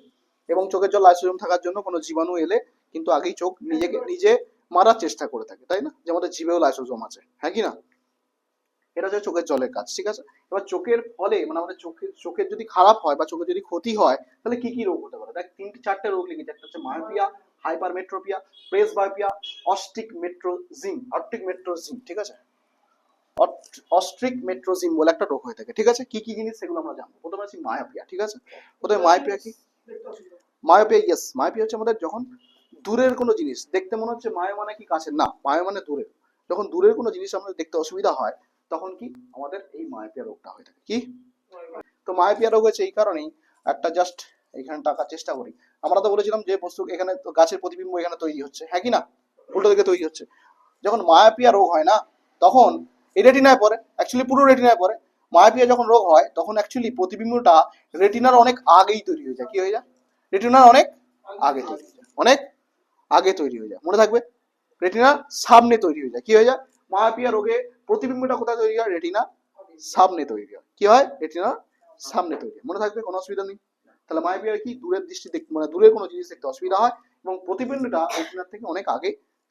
এবং চোখের জল লাইসোজোম থাকার জন্য কোনো জীবাণু এলে কিন্তু আগেই চোখ নিজেকে, নিজে মারার চেষ্টা করে থাকে, তাই না? যে আমাদের জীবেও লাইসোজোম আছে। হ্যাঁ কি না? এটা হচ্ছে চোখের জলের কাজ, ঠিক আছে? এবার চোখের ফলে মানে আমাদের চোখের চোখের যদি খারাপ হয় বা চোখের যদি ক্ষতি হয়, তাহলে কি কি রোগ হতে পারে? দেখ, তিনটে, চারটে রোগ লিখেছে, একটা হচ্ছে myopia hypermetropia presbyopia astigmatism astigmatism, ঠিক আছে? অস্ট্রিক মেট্রোজিম বলে একটা রোগ হয়ে থাকে, ঠিক আছে? কি কি জিনিস সেগুলো আমরা জানব? প্রথমে আছে মায়োপিয়া, ঠিক আছে? প্রথমে মায়োপিয়া কি? মায়োপিয়া ইয়েস মায়োপিয়া হচ্ছে আমাদের যখন দূরের কোনো জিনিস, দেখতে মনে হচ্ছে মায়া মানে কি কাছে না, মায়া মানে দূরের। যখন দূরের কোনো জিনিস আমাদের দেখতে অসুবিধা হয় তখন কি আমাদের এই মায়াপিয়া রোগটা হয়ে থাকে। কি? তো মায়াপিয়া রোগ হয়েছে এই কারণেই একটা জাস্ট এখানে টাকার চেষ্টা করি। আমরা তো বলেছিলাম যে বস্তু এখানে গাছের প্রতিবিম্ব এখানে তৈরি হচ্ছে। হ্যাঁ কি না? উল্টো দিকে তৈরি হচ্ছে। যখন মায়াপিয়া রোগ হয় না, তখন এই রেটিনায় পড়ে অ্যাকচুয়ালি পুরো রেটিনায় পড়ে। মায়াপিয়া যখন রোগ হয়, তখন অ্যাকচুয়ালি প্রতিবিম্বটা রেটিনার অনেক আগেই তৈরি হয়ে যায়। কি হয়ে যায়? রেটিনার অনেক আগে তৈরি হয়ে যায়। অনেক আগে তৈরি হয়ে যায়। মনে থাকবে? রেটিনার সামনে তৈরি হয়ে যায়। কি হয়ে যায়? মায়াপিয়া রোগে প্রতিবিম্বটা কোথায় তৈরি হয়? রেটিনা সামনে তৈরি হয়। কি হয়? রেটিনা সামনে তৈরি মনে থাকবে? কোনো অসুবিধা নেই। তাহলে মায়াপিয়ার কি? দূরের দৃষ্টি দেখতে মানে দূরের কোনো জিনিস দেখতে অসুবিধা হয় এবং প্রতিবিম্বটা রেটিনার থেকে অনেক আগে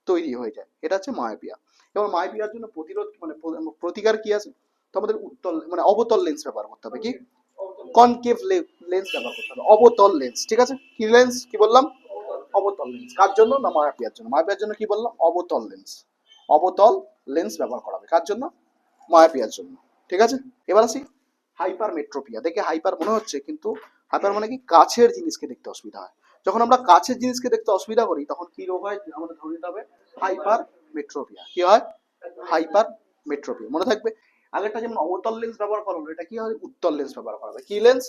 তৈরি হয়ে যায়। এটা হচ্ছে মায়াপিয়া এবং মায়াপিয়ার জন্য প্রতিরোধ মানে প্রতিকার কি আছে? তো আমাদের উত্তল মানে অবতল লেন্স ব্যবহার করতে হবে। কি? কনকেভ লেন্স ব্যবহার করতে হবে। অবতল লেন্স ঠিক আছে? কি লেন্স কি বললাম? অবতল লেন্স কার জন্য? না মায়াপিয়ার জন্য? মায়াপিয়ার জন্য কি বললাম? অবতল লেন্স অবতল লেন্স ব্যবহার করা হবে। কার জন্য? মায়াপিয়ার জন্য। ঠিক আছে? এবার আসি হাইপার মেট্রোপিয়া দেখে হাইপার মনে হচ্ছে, কিন্তু হাইপার মানে কি? কাছের জিনিসকে দেখতে অসুবিধা হয়। যখন আমরা কাছের জিনিসকে দেখতে অসুবিধা করি, তখন কি রোগ হয়? আমাদের ধরে নিতে হবে হাইপার মেট্রোপিয়া কি হয়? হাইপার মেট্রোপিয়া মনে থাকবে? আগেরটা যেমন অবতল লেন্স ব্যবহার করা হলো, এটা কি হয়? উত্তল লেন্স ব্যবহার করা হবে। কি লেন্স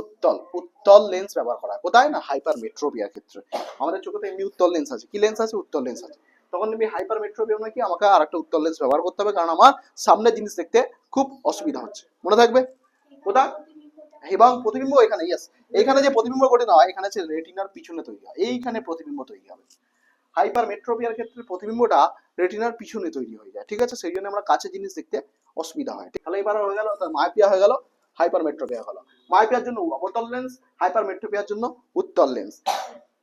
উত্তল। উত্তল লেন্স ব্যবহার করা হয়। কোথায় না? হাইপার মেট্রোপিয়ার ক্ষেত্রে। আমাদের চোখে তো এমনি উত্তল লেন্স আছে। কি লেন্স আছে? উত্তল লেন্স আছে। তখন তুমি মেট্রোপিয়া মানে কি? আমাকে আর একটা উত্তল লেন্স ব্যবহার করতে হবে, কারণ আমার সামনের জিনিস দেখতে খুব অসুবিধা হচ্ছে। মনে থাকবে? কোথায়? এবং প্রতিবিম্ব এখানে ইয়েস এখানে যে প্রতিবিম্ব গঠিত হয় এখানে হচ্ছে রেটিনার পিছনে তৈরি হয়। এইখানে প্রতিবিম্ব তৈরি হবে। হাইপার মেট্রোপিয়ার ক্ষেত্রে প্রতিবিম্বটা রেটিনার পিছনে তৈরি হয়ে যায়, ঠিক আছে? সেই জন্য আমরা কাছে জিনিস দেখতে অসুবিধা হয়। তাহলে এবার হয়ে গেল মাইপিয়া হয়ে গেল হাইপার মেট্রোপিয়া হলো। মাইপিয়ার জন্য অবতল লেন্স হাইপার মেট্রোপিয়ার জন্য উত্তল লেন্স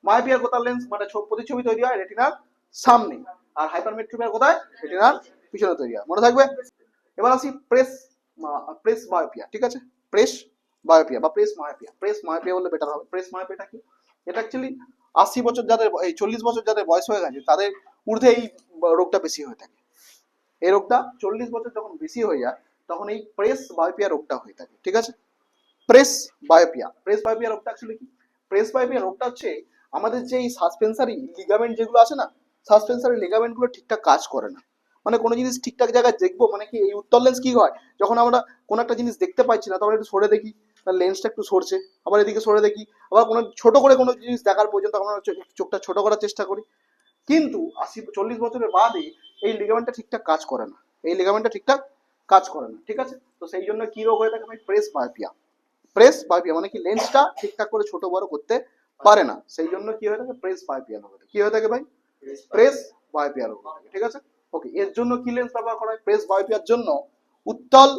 মাইপিয়ার কোথায় লেন্স মানে প্রতিচ্ছবি তৈরি হয় রেটিনার সামনে। আর হাইপার মেট্রোপিয়ার কোথায় রেটিনার পিছনে তৈরি হয়। মনে থাকবে? এবার আসি প্রেস প্রেস বায়োপিয়া ঠিক আছে? প্রেস বায়োপিয়া বা প্রেস মায়োপিয়া প্রেস মায়োপিয়া বললে বেটার হবে। প্রেস মায়োপিয়াটা কি? এটা অ্যাকচুয়ালি আশি বছর যাদের এই চল্লিশ বছর যাদের বয়স হয়ে গেছে, তাদের ঊর্ধ্বে এই রোগটা বেশি হয়ে থাকে। এই রোগটা চল্লিশ বছর যখন বেশি হয়ে যায়, তখন এই প্রেস বায়োপিয়া রোগটা হয়ে থাকে, ঠিক আছে? প্রেস বায়োপিয়া প্রেস বায়োপিয়া রোগটা অ্যাকচুয়ালি কি? প্রেস বায়োপিয়া রোগটা হচ্ছে আমাদের যে এই সাসপেন্সারি লিগামেন্ট যেগুলো আছে না সাসপেন্সারি লিগামেন্টগুলো ঠিকঠাক কাজ করে না। মানে কোনো জিনিস ঠিকঠাক জায়গায় দেখব মানে কি এই উত্তর লেন্স কি হয়? যখন আমরা কোনো একটা জিনিস দেখতে পাচ্ছি না, তখন একটু সরে দেখি, তার লেন্সটা একটু সরছে, আবার এদিকে সরে দেখি, আবার কোনো ছোট করে কোনো জিনিস দেখার পর্যন্ত আমরা চোখটা ছোট করার চেষ্টা করি। কিন্তু আশি চল্লিশ বছরের বাদে এই লিগামেন্টটা ঠিকঠাক কাজ করে না। এই লিগামেন্টটা ঠিকঠাক কাজ করে না, ঠিক আছে? তো সেই জন্য কি রোগ হয়ে থাকে? ভাই প্রেস বায়োপিয়া প্রেস বায়োপিয়া মানে কি? লেন্সটা ঠিকঠাক করে ছোট বড় করতে পারে না। সেই জন্য কি হয়ে থাকে? প্রেস রোগ হয়ে থাকে। কি হয়ে থাকে ভাই? প্রেস বায়োপিয়া রোগ থাকে ঠিক আছে? ওকে এর জন্য কি লেন্স ব্যবহার করা হয়? প্রেস বায়োপিয়ার জন্য উত্তল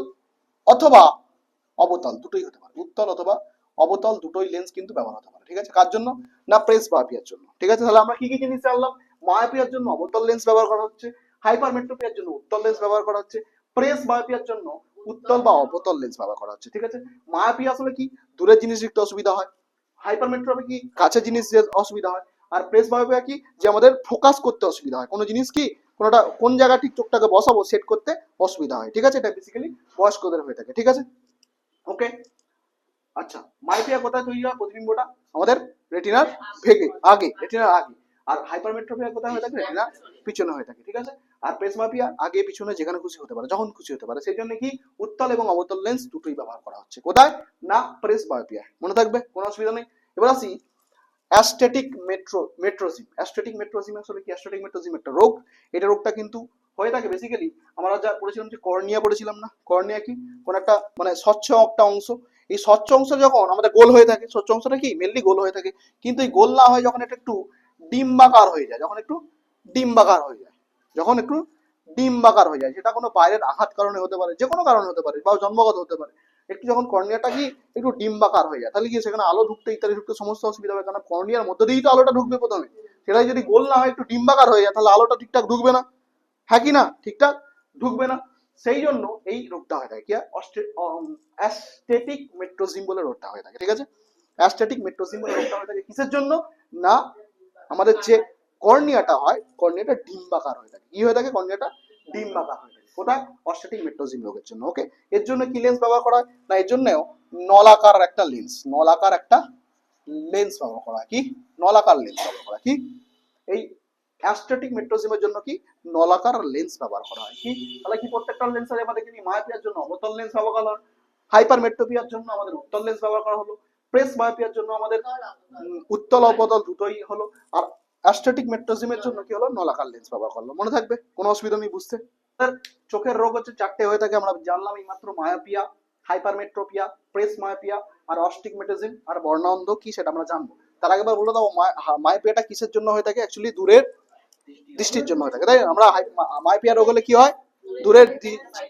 অথবা অবতল দুটোই হতে পারে। উত্তল অথবা অবতল দুটোই লেন্স কিন্তু ব্যবহার হতে পারে, ঠিক আছে? কার জন্য? না প্রেস বায়োপিয়ার জন্য, ঠিক আছে? তাহলে আমরা কি কি জিনিস জানলাম? মায়োপিয়ার জন্য অবতল লেন্স ব্যবহার করা হচ্ছে হাইপারমেট্রোপিয়ার জন্য উত্তল লেন্স ব্যবহার করা হচ্ছে প্রেস বায়োপিয়ার জন্য উত্তল বা অবতল লেন্স ব্যবহার করা হচ্ছে, ঠিক আছে? মায়োপিয়া আসলে কি? দূরের জিনিস দেখতে অসুবিধা হয়। হাইপার মেট্রোপি কি? কাছে জিনিস অসুবিধা হয়। আর প্রেস বায়োপিয়া কি? যে আমাদের ফোকাস করতে অসুবিধা হয়। কোনো জিনিস কি? কোনোটা, কোন জায়গা ঠিক চোখটাকে বসাবো সেট করতে অসুবিধা হয়। ঠিক আছে? এটা বেসিক্যালি বয়স্কদের হয়ে থাকে। ঠিক আছে? ওকে আচ্ছা মাইপিয়া কোথায় তৈরি হয়? প্রতিবিম্বটা? আমাদের রেটিনার ভেগে আগে রেটিনার আগে। আর হাইপারমেট্রোপিয়া কোথায় হয়ে থাকে? রেটিনার পিছনে হয়ে থাকে। ঠিক আছে? আর প্রেসমাপিয়া আগে, পিছনে, যেখানে খুশি হতে পারে, যখন খুশি হতে পারে। সেই জন্য কি? উত্তল এবং অবতল লেন্স দুটোই ব্যবহার করা হচ্ছে। কোথায়? না প্রেস বায়োপিয়া মনে থাকবে? কোনো অসুবিধা নেই। এবার আসি অ্যাস্টেটিক মেট্রো মেট্রোজিম অ্যাস্টেটিক মেট্রোজিম আসলে কি? অ্যাস্টেটিক মেট্রোজিম একটা রোগ। এটা রোগটা কিন্তু হয়ে থাকে বেসিক্যালি আমরা যা পড়েছিলাম যে কর্নিয়া পড়েছিলাম না? কর্নিয়া কি? কোন একটা মানে স্বচ্ছ একটা অংশ। এই স্বচ্ছ অংশ যখন আমাদের গোল হয়ে থাকে, স্বচ্ছ অংশটা কি? মেনলি গোল হয়ে থাকে। কিন্তু এই গোল না হয় যখন এটা একটু ডিম্বাকার হয়ে যায়, যখন একটু ডিম্বাকার হয়ে যায়, যখন একটু ডিম্বাকার হয়ে যায়, সেটা কোনো বাইরের আঘাত কারণে হতে পারে যে কোনো কারণে হতে পারে, বা জন্মগত হতে পারে। একটু যখন কর্নিয়াটা কি একটু ডিম্বাকার হয়ে যায়, তাহলে কি সেখানে আলো ঢুকতে ইত্যাদি ঢুকতে সমস্ত অসুবিধা হবে। কারণ কর্নিয়ার মধ্যে দিয়েই তো আলোটা ঢুকবে প্রথমে। সেটাই যদি গোল না হয় একটু ডিম্বাকার হয়ে যায়, তাহলে আলোটা ঠিকঠাক ঢুকবে না। হ্যাঁ কি না? ঠিকঠাক ঢুকবে না। সেই জন্য এই রোগটা হয়ে থাকে কি? অ্যাস্টেটিক মেট্রোজিম বলে রোগটা হয়ে থাকে, ঠিক আছে? অ্যাস্টেটিক মেট্রোজিম বলে রোগটা হয়ে থাকে কিসের জন্য? না, আমাদের যে কর্নিয়াটা হয়, কর্নিয়াটা ডিম্বাকার হয়ে থাকে। কি হয়ে থাকে? কর্নিয়াটা ডিম্বাকার হয়ে থাকে। কোথায় অস্টেটিক মেট্রোজিম রোগের জন্য ওকে এর জন্য কি লেন্স ব্যবহার করা হয়? না, এর জন্যও নলাকার একটা লেন্স নলাকার একটা লেন্স ব্যবহার করা কি? নলাকার লেন্স ব্যবহার করা কি? এই অ্যাস্টেটিক মেট্রোজিমের জন্য কি? নলাকার লেন্স ব্যবহার করা হয়। কি? তাহলে কি প্রত্যেকটা লেন্স আমাদের কি মায়াপিয়ার জন্য অবতল লেন্স ব্যবহার করা হয়? হাইপার মেট্রোপিয়ার জন্য আমাদের উত্তল লেন্স ব্যবহার করা হলো। প্রেস মায়াপিয়ার জন্য আমাদের উত্তল অবতল দুটোই হলো। আর অ্যাস্টেটিক মেট্রোজিমের জন্য কি হলো? নলাকার লেন্স ব্যবহার করল মনে থাকবে? কোনো অসুবিধা নেই, বুঝতে? চোখের রোগ হচ্ছে চারটে হয়ে থাকে। আমরা জানলাম এই মাত্র মায়াপিয়া, হাইপারমেট্রোপিয়া, প্রেস মায়াপিয়া আর অস্টিগমেটিজম আর বর্ণান্ধ কি সেটা আমরা জানব। তার আগে বলে দাও মায়াপিয়াটা কিসের জন্য হয়ে থাকে? অ্যাকচুয়ালি দূরের দৃষ্টির জন্য হয়ে থাকে। তাই আমরা মায়াপিয়া রোগ হলে কি হয়? দূরের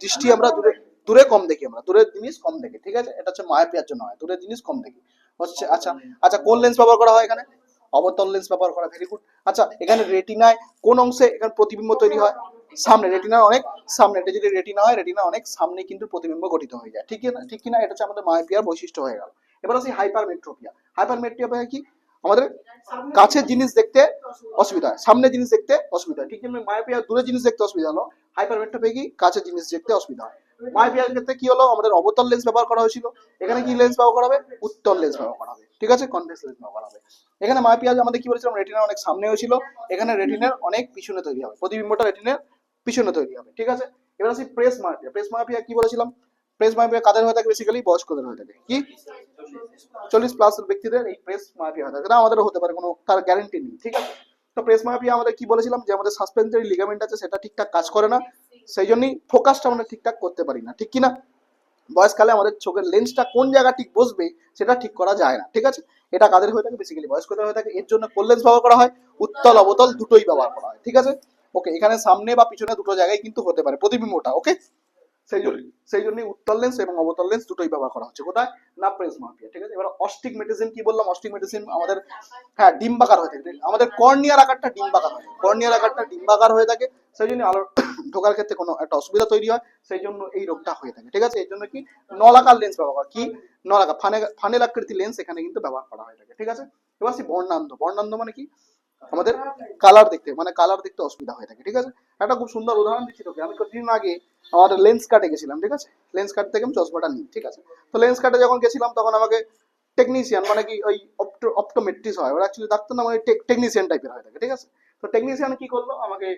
দৃষ্টি আমরা দূরে দূরে কম দেখি আমরা। দূরের জিনিস কম দেখি, ঠিক আছে? এটা হচ্ছে মায়াপিয়ার জন্য হয়। দূরের জিনিস কম দেখি। হচ্ছে আচ্ছা আচ্ছা কোন লেন্স ব্যবহার করা হয় এখানে? অবতল লেন্স ব্যবহার করা ভেরি গুড আচ্ছা এখানে রেটিনায় কোন অংশে এখানে প্রতিবিম্ব তৈরি হয়? সামনে রেটিনার অনেক, সামনে এটা যদি রেটিনা হয় রেটিনা অনেক সামনে কিন্তু প্রতিবিম্ব গঠিত হয়ে যায়। ঠিক না? ঠিক কিনা এটা হচ্ছে আমাদের মায়াপিয়ার বৈশিষ্ট্য হয়ে গেল। এবার আসি হাইপারমেট্রোপিয়া হাইপারমেট্রোপিয়া কি? আমাদের কাছের জিনিস দেখতে অসুবিধা হয় সামনে জিনিস দেখতে অসুবিধা হয়। ঠিক যেমন মায়াপিয়া দূরে জিনিস দেখতে অসুবিধা হলো হাইপারমেট্রোপিয়া কি? কাছের জিনিস দেখতে অসুবিধা হয়। মায়াপিয়ার ক্ষেত্রে কি হলো? আমাদের অবতল লেন্স ব্যবহার করা হয়েছিল। এখানে কি লেন্স ব্যবহার করা হবে? উত্তল লেন্স ব্যবহার করা হবে। ঠিক আছে? কনভেক্স লেন্স ব্যবহার করা হবে। এখানে মায়াপিয়া আমাদের কি বলেছিলাম? রেটিনার অনেক সামনে হয়েছিল। এখানে রেটিনার অনেক পিছনে তৈরি হবে। প্রতিবিম্বটা রেটিনার পিছনে তৈরি হবে, ঠিক আছে? এবার আসি প্রেস মায়াপিয়া প্রেস মায়াপিয়া কি বলেছিলাম? প্রেস মায়াপিয়া কাদের হয়ে থাকে বেসিক্যালি বয়স্কদের হয়ে থাকে। কি? চল্লিশ প্লাস ব্যক্তিদের এই প্রেস মায়াপিয়া হয়ে থাকে। না, আমাদেরও হতে পারে, কোনো তার গ্যারান্টি নেই, ঠিক আছে? তো প্রেস মায়াপিয়া আমাদের কি বলেছিলাম? যে আমাদের সাসপেন্সারি লিগামেন্ট আছে, সেটা ঠিকঠাক কাজ করে না। সেই জন্যই ফোকাসটা আমরা ঠিকঠাক করতে পারি না, ঠিক কি না? বয়সকালে আমাদের চোখের লেন্সটা কোন জায়গা ঠিক বসবে, সেটা ঠিক করা যায় না, ঠিক আছে? এটা কাদের হয়ে থাকে? বেসিক্যালি বয়স্কদের হয়ে থাকে। এর জন্য কোন লেন্স ব্যবহার করা হয়? উত্তল অবতল দুটোই ব্যবহার করা হয়, ঠিক আছে? ওকে এখানে সামনে বা পিছনে দুটো জায়গায় কিন্তু হতে পারে প্রতিবিম্বটা ওকে সেই জন্য সেই জন্যই উত্তল লেন্স এবং অবতল লেন্স দুটোই ব্যবহার করা হচ্ছে। কোথায়? না প্রেস মাপিয়া ঠিক আছে? এবার অস্টিক মেডিসিন কি বললাম? অস্টিক মেডিসিন আমাদের হ্যাঁ ডিম্বাকার হয়ে থাকে। আমাদের কর্নিয়ার আকারটা ডিম্বাকার হয় কর্নিয়ার আকারটা ডিম্বাকার হয়ে থাকে। সেই জন্য আলোর ঢোকার ক্ষেত্রে কোনো একটা অসুবিধা তৈরি হয়। সেই জন্য এই রোগটা হয়ে থাকে ঠিক আছে? এই জন্য কি? নলাকার লেন্স ব্যবহার করা। কি? নলাকার ফানে ফানেল আকৃতি লেন্স এখানে কিন্তু ব্যবহার করা হয়ে থাকে ঠিক আছে? এবার সে বর্ণান্ধ। বর্ণান্ধ মানে কি? আমাদের কালার দেখতে মানে কালার দেখতে অসুবিধা হয়ে থাকে, ঠিক আছে? একটা খুব সুন্দর উদাহরণ দিচ্ছি তোকে, আমি কিছুদিন আগে আমাদের লেন্স কাটে গেছিলাম, ঠিক আছে? লেন্স কাট থেকে আমি চশমাটা নিই, ঠিক আছে? তো লেন্স কাটে যখন গেছিলাম, তখন আমাকে টেকনিশিয়ান মানে কি ওই অপটোমেট্রিস হয়, ওরা অ্যাকচুয়ালি ডাক্তার না মানে টেকনিশিয়ান টাইপের হয়ে থাকে, ঠিক আছে? তো টেকনিশিয়ান কি করল, আমাকে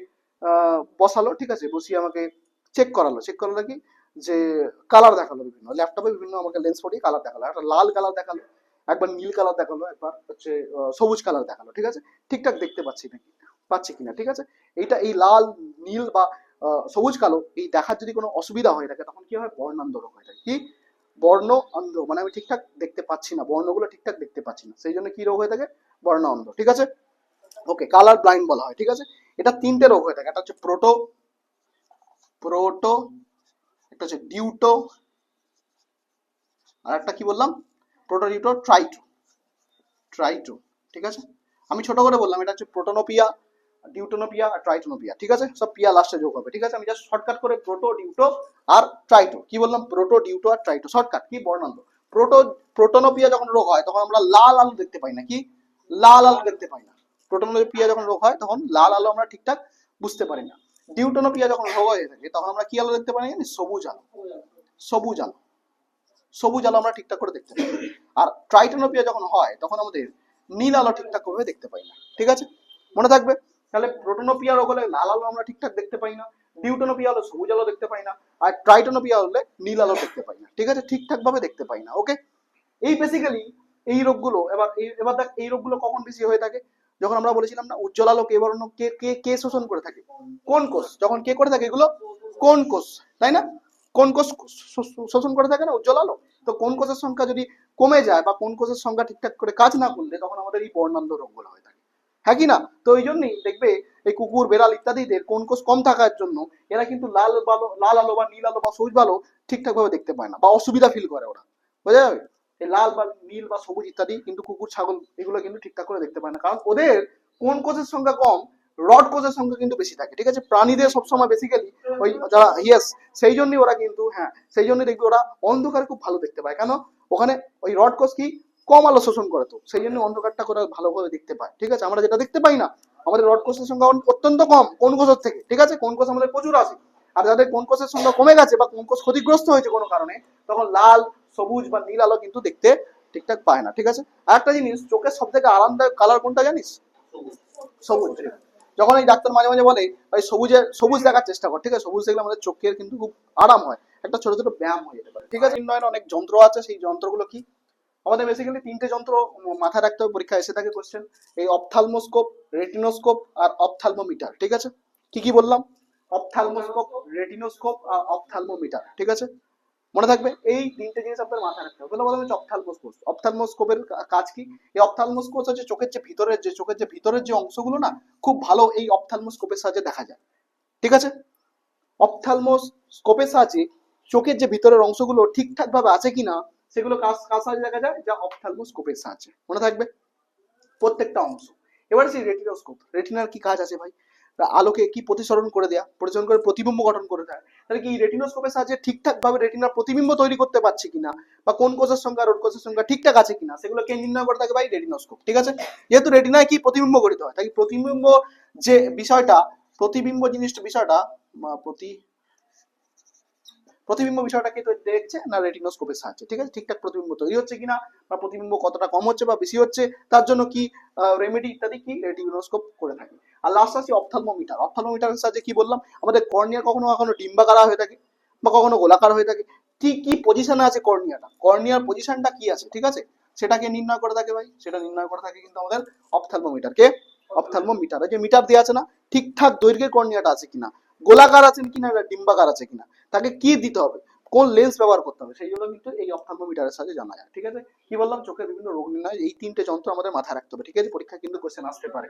বসালো, ঠিক আছে? বসিয়ে আমাকে চেক করালো চেক করালো কি? যে কালার দেখাল বিভিন্ন ল্যাপটপে বিভিন্ন আমাকে লেন্স পরিয়ে কালার দেখাল, একটা লাল কালার দেখাল একবার নীল কালার দেখাল, একবার হচ্ছে সবুজ কালার দেখাল, ঠিক আছে? ঠিকঠাক দেখতে পাচ্ছি নাকি? পাচ্ছি কিনা, ঠিক আছে? এইটা এই লাল, নীল বা সবুজ কালো, এই দেখার যদি কোনো অসুবিধা হয়ে থাকে, তখন কি হয়? বর্ণান্ধ রোগ হয়ে থাকে কি? বর্ণ অন্ধ মানে আমি ঠিকঠাক দেখতে পাচ্ছি না, বর্ণগুলো ঠিকঠাক দেখতে পাচ্ছি না। সেই জন্য কি রোগ হয়ে থাকে? বর্ণ অন্ধ ঠিক আছে? ওকে, কালার ব্লাইন্ড বলা হয়, ঠিক আছে? এটা তিনটে রোগ হয়ে থাকে, একটা হচ্ছে প্রোটো প্রোটো, একটা হচ্ছে ডিউটো, আর একটা কি বললাম? প্রোটো ডিউটো ট্রাইটো ট্রাইটো ঠিক আছে? আমি ছোট করে বললাম, এটা হচ্ছে প্রোটোনোপিয়া ডিউটোনোপিয়া আর ট্রাইটোনোপিয়া ঠিক আছে? সব পিয়া লাস্টে যোগ হবে, ঠিক আছে? আমি জাস্ট শর্টকাট করে প্রোটো ডিউটো আর ট্রাইটো কি বললাম? প্রোটো ডিউটো আর ট্রাইটো শর্টকাট কি বর্ণান্ত প্রোটো প্রোটোনোপিয়া যখন রোগ হয়, তখন আমরা লাল আলু দেখতে পাই না, কি? লাল আলু দেখতে পাই না। প্রোটোনোপিয়া যখন রোগ হয়, তখন লাল আলো আমরা ঠিকঠাক বুঝতে পারি না। ডিউটোনোপিয়া যখন রোগ হয়ে থাকে, তখন আমরা কি আলো দেখতে পাই না সবুজ আলো। সবুজ আলো। সবুজ আলো আমরা ঠিকঠাক করে দেখতে পাই আর ট্রাইটোনোপিয়া যখন হয়, তখন আমাদের নীল আলো ঠিকঠাক ভাবে দেখতে পাই না। ঠিক আছে? মনে থাকবে? তাহলে প্রোটোনোপিয়া রোগ হলে লাল আলো আমরা ঠিকঠাক দেখতে পাই না ডিউটোনোপিয়া হলে সবুজ আলো দেখতে পাই না, আর ট্রাইটোনোপিয়া হলে নীল আলো দেখতে পাই না। ঠিক আছে? ঠিকঠাক ভাবে দেখতে পাই না ওকে এই বেসিক্যালি এই রোগগুলো, এবার এই- এবার দেখ, এই রোগগুলো কখন বেশি হয়ে থাকে? যখন আমরা বলেছিলাম না, উজ্জ্বল আলো কে বর্ণ, কে কে কে শোষণ করে থাকে? কোন কোষ? যখন কে করে থাকে এগুলো? কোন কোষ, তাই না? কোন কোষ শোষণ করে থাকে না? উজ্জ্বল আলো। তো কোন কোষের সংখ্যা যদি কমে যায় বা কোন কোষের সংখ্যা ঠিকঠাক করে কাজ না করলে, তখন আমাদের এই বর্ণান্ধ রোগগুলো হয়ে থাকে। হ্যাঁ কি না? তো এই জন্যই দেখবে এই কুকুর, বেড়াল ইত্যাদিদের কোন কোষ কম থাকার জন্য এরা কিন্তু লাল বালো, লাল আলো বা নীল আলো বা সবুজ আলো ঠিকঠাক ভাবে দেখতে পায় না বা অসুবিধা ফিল করে ওরা। বোঝা যাবে? এই লাল বা নীল বা সবুজ ইত্যাদি কিন্তু কুকুর, ছাগল এগুলো কিন্তু ঠিকঠাক করে দেখতে পায় না। কারণ ওদের কোন কোষের সংখ্যা কম রড কোষের সংখ্যা কিন্তু বেশি থাকে, ঠিক আছে? প্রাণীদের সবসময় বেসিক্যালি ওই যারা ইয়েস সেই জন্যই ওরা কিন্তু হ্যাঁ সেই জন্য দেখবি ওরা অন্ধকার খুব ভালো দেখতে পায়। কেন? ওখানে ওই রড কোষ কি? কম আলো শোষণ করে তো সেই জন্য অন্ধকারটা করে ভালোভাবে দেখতে পায়, ঠিক আছে? আমরা যেটা দেখতে পাই না, আমাদের রড কোষের সংখ্যা অত্যন্ত কম, কোন কোষের থেকে, ঠিক আছে? কোন কোষ আমাদের প্রচুর আছে, আর যাদের কোন কোষের সংখ্যা কমে গেছে বা কোন কোষ ক্ষতিগ্রস্ত হয়েছে কোনো কারণে, তখন লাল, সবুজ বা নীল আলো কিন্তু দেখতে ঠিকঠাক পায় না, ঠিক আছে? আর একটা জিনিস, চোখের সব থেকে আরামদায়ক কালার কোনটা জানিস? সবুজ। যখন এই ডাক্তার মাঝে মাঝে বলে, ভাই সবুজের সবুজ দেখার চেষ্টা কর। ঠিক আছে, সবুজ দেখলে আমাদের চোখের কিন্তু খুব আরাম হয়, একটা ছোট ছোট ব্যায়াম হয়ে যেতে পারে। ঠিক আছে, উন্নয়ন অনেক যন্ত্র আছে, সেই যন্ত্রগুলো কি? আমাদের বেসিক্যালি তিনটে যন্ত্র মাথায় রাখতে হবে পরীক্ষা এসে থাকে কোশ্চেন এই অপথালমোস্কোপ রেটিনোস্কোপ আর অপথালমোমিটার ঠিক আছে? কি কি বললাম? অপথালমোস্কোপ রেটিনোস্কোপ আর অপথালমোমিটার ঠিক আছে? মনে থাকবে? এই তিনটে জিনিস আপনার মাথায় রাখতে হবে। বলা হচ্ছে অপথালমোস্কোপ অপথালমোস্কোপের কাজ কি? এই অপথালমোস্কোপ হচ্ছে চোখের যে ভিতরের যে চোখের যে ভিতরের যে অংশগুলো না, খুব ভালো এই অপথালমোস্কোপের সাহায্যে দেখা যায়। ঠিক আছে? অপথালমোস্কোপের সাহায্যে চোখের যে ভিতরের অংশগুলো ঠিকঠাক ভাবে আছে কিনা, সেগুলো কাজ কাজ সাহায্যে দেখা যায়? যা অপথালমোস্কোপের সাহায্যে। মনে থাকবে? প্রত্যেকটা অংশ। এবারে সেই রেটিনোস্কোপ রেটিনার কি কাজ আছে ভাই? আলোকে কি প্রতিসরণ করে দেয়া, প্রতিসরণ করে প্রতিবিম্ব গঠন করে দেয়, তাহলে কি রেটিনোস্কোপের সাহায্যে ঠিকঠাক ভাবে রেটিনার প্রতিবিম্ব তৈরি করতে পারছে কিনা, বা কোন কোষের সংখ্যা রোড কোষের সংখ্যা ঠিকঠাক আছে কিনা, সেগুলো কে নির্ণয় করে থাকে ভাই? রেটিনোস্কোপ, ঠিক আছে? যেহেতু রেটিনায় কি প্রতিবিম্ব গঠিত হয় তাই প্রতিবিম্ব যে বিষয়টা, প্রতিবিম্ব জিনিসটা বিষয়টা প্রতি প্রতিবিম্ব বিষয়টা কি তো দেখছে, না রেটিনোস্কোপের সাহায্যে, ঠিক আছে? ঠিকঠাক প্রতিবিম্ব তৈরি হচ্ছে কিনা, বা প্রতিবিম্ব কতটা কম হচ্ছে বা বেশি হচ্ছে, তার জন্য কি রেমেডি ইত্যাদি কি রেটিনোস্কোপ করে থাকে। আর লাস্ট আছে অপথালমোমিটার অপথালমোমিটারের সাহায্যে কি বললাম, আমাদের কর্নিয়া কখনো কখনো ডিম্বাকার হয়ে থাকে, বা কখনো গোলাকার হয়ে থাকে। ঠিক কি পজিশনে আছে কর্নিয়াটা কর্নিয়ার পজিশনটা কি আছে, ঠিক আছে? সেটাকে নির্ণয় করে থাকে ভাই, সেটা নির্ণয় করে থাকে কিন্তু আমাদের অপথালমোমিটার কে অপথালমোমিটার যে মিটার দেওয়া আছে না, ঠিকঠাক দৈর্ঘ্যের কর্নিয়াটা আছে কিনা। গোলাকার আছেন কিনা না ডিম্বাকার আছে কিনা, তাকে কি দিতে হবে, কোন লেন্স ব্যবহার করতে হবে, সেই জন্য কিন্তু এই অপথালমোমিটারের সাহায্যে জানা যায়, ঠিক আছে? কি বললাম? চোখের বিভিন্ন রোগ নির্ণয় এই তিনটে যন্ত্র আমাদের মাথায় রাখতে হবে, ঠিক আছে? পরীক্ষা কিন্তু কোশ্চেন আসতে পারে।